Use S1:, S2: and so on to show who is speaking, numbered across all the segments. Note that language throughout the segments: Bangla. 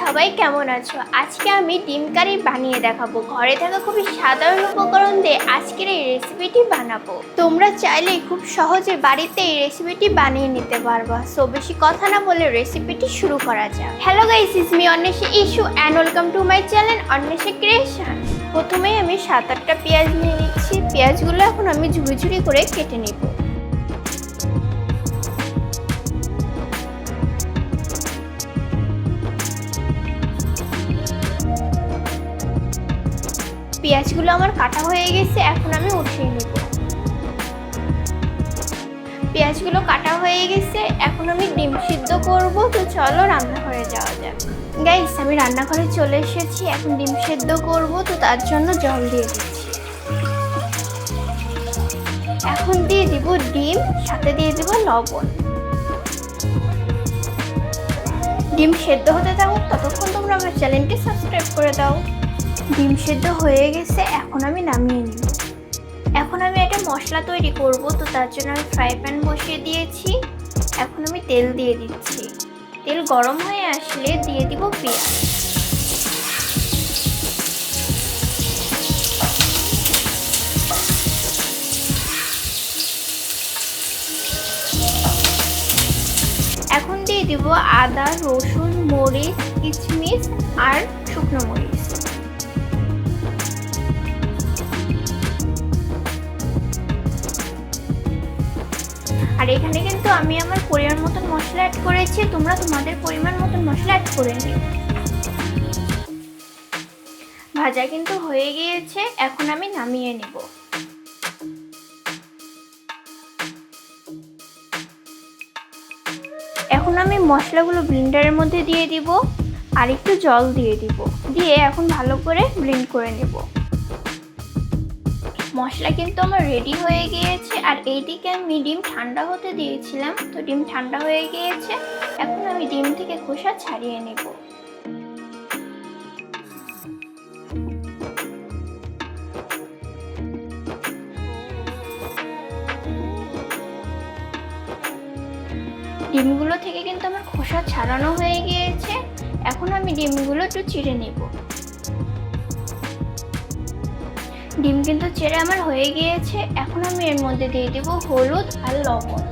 S1: সবাই কেমন আছো? আজকে আমি ডিম কারি বানিয়ে দেখাবো। ঘরে থাকা খুবই সাধারণ উপকরণ দিয়ে আজকের এই রেসিপিটি বানাবো। তোমরা চাইলে খুব সহজে বাড়িতে এই রেসিপিটি বানিয়ে নিতে পারবা। সো বেশি কথা না বলে রেসিপিটি শুরু করা যাক। Hello guys is me Anweshi issue and welcome to my channel Anweshi creation প্রথমেই আমি সাত আটটা পেঁয়াজ নিয়ে নিচ্ছি। পেঁয়াজগুলো এখন আমি ঝুড়ি ঝুড়ি করে কেটে নেব। পেঁয়াজগুলো আমার কাটা হয়ে গেছে, এখন আমি উঠিয়ে নেব। পেঁয়াজগুলো কাটা হয়ে গেছে, এখন আমি ডিম সিদ্ধ করব। তো চলো রান্নাঘরে যাওয়া যাক। গাইস আমি রান্নাঘরে চলে এসেছি, এখন ডিম সিদ্ধ করব, তো তার জন্য জল দিয়ে দিচ্ছি। এখন দিয়ে দিব ডিম, সাথে দিয়ে দিব লবণ। ডিম সেদ্ধ হতে থাকুক, ততক্ষণ তোমরা আমার চ্যানেলটি সাবস্ক্রাইব করে দাও। ডিম সেদ্ধ হয়ে গেছে, এখন আমি নামিয়ে নিব। এখন আমি একটা মশলা তৈরি করব, তো তার জন্য আমি ফ্রাই প্যান বসিয়ে দিয়েছি। এখন আমি তেল দিয়ে দিচ্ছি। তেল গরম হয়ে আসলে দিয়ে দিব পেঁয়াজ। এখন দিয়ে দিব আদা, রসুন, মরিচ কিশমিশ আর শুকনো মরিচ। আর এখানে কিন্তু আমি আমার পরিমাণ মতন মশলা অ্যাড করেছি, তোমরা তোমাদের পরিমাণ মতন মশলা অ্যাড করে নিও। ভাজা কিন্তু হয়ে গিয়েছে, এখন আমি নামিয়ে নেব। এখন আমি মশলাগুলো ব্লেন্ডারের মধ্যে দিয়ে দিব, আর একটু জল দিয়ে দিব, দিয়ে এখন ভালো করে ব্লেন্ড করে নেব। মশলা কিন্তু আমার রেডি হয়ে গিয়েছে। আর এইদিকে আমি ডিম ঠান্ডা হতে দিয়েছিলাম। তো ডিম ঠান্ডা হয়ে গিয়েছে। এখন আমি ডিম থেকে খোসা ছাড়িয়ে নেব। ডিমগুলো থেকে কিন্তু আমার খোসা ছাড়ানো হয়ে গিয়েছে। এখন আমি ডিমগুলো একটু চিড়ে নেব। ডিম কিন্তু চেড়ে আমার হয়ে গিয়েছে। এখন আমি এর মধ্যে দিয়ে দেবো হলুদ আর লবণ।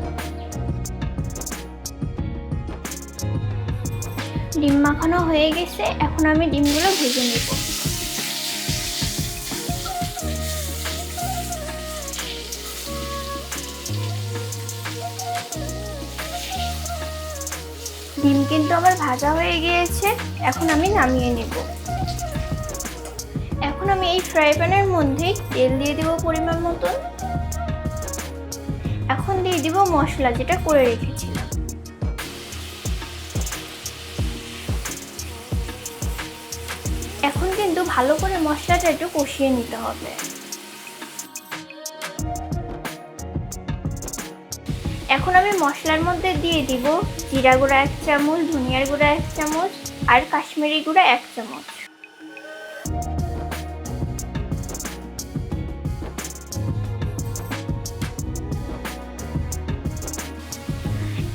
S1: ডিম মাখানো হয়ে গেছে, এখন আমি ডিমগুলো ভেজে নেব। ডিম কিন্তু আমার ভাজা হয়ে গিয়েছে, এখন আমি নামিয়ে নেব। এখন আমি এই ফ্রাই প্যানের মধ্যে তেল দিয়ে দিব পরিমাণ মতন। এখন দিয়ে দিব মশলা, যেটা করে রেখেছিলাম। এখন কিন্তু ভালো করে মশলাটা একটু কষিয়ে নিতে হবে। এখন আমি মশলার মধ্যে দিয়ে দিব জিরা গুঁড়া এক চামচ, ধনিয়ার গুঁড়া এক চামচ, আর কাশ্মীরি গুঁড়া এক চামচ।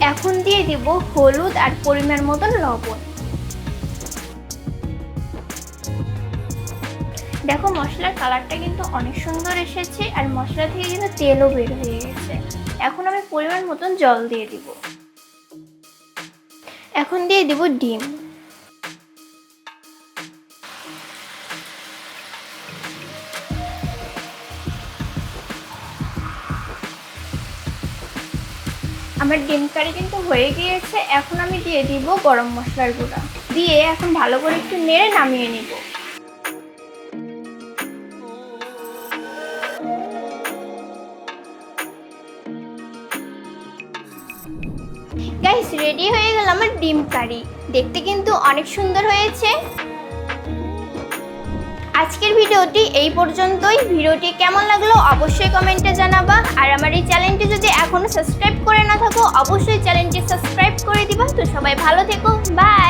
S1: এখন দিয়ে দিব হলুদ আর পরিমাণ মতন লবণ। দেখো মশলার কালারটা কিন্তু অনেক সুন্দর এসেছে আর মশলা থেকে কিন্তু তেলও বের হয়ে গেছে। এখন আমি পরিমাণ মতন জল দিয়ে দিব। এখন দিয়ে দিব ডিম। আমার ডিম কারি কিন্তু হয়ে গিয়েছে, এখন আমি দিয়ে দিব গরম মশলার গুঁড়া। দিয়ে এখন ভালো করে একটু নেড়ে নামিয়ে নিব। গাইস রেডি হয়ে গেল আমার ডিম কারি। দেখতে কিন্তু অনেক সুন্দর হয়েছে। আজকের ভিডিওটি এই পর্যন্তই। ভিডিওটি কেমন লাগল অবশ্যই কমেন্টে জানাবা। আর আমার এই চ্যানেলটি যদি এখনও সাবস্ক্রাইব করে না থাকো, অবশ্যই চ্যানেলটি সাবস্ক্রাইব করে দিবা। তো সবাই ভালো থেকো। বাই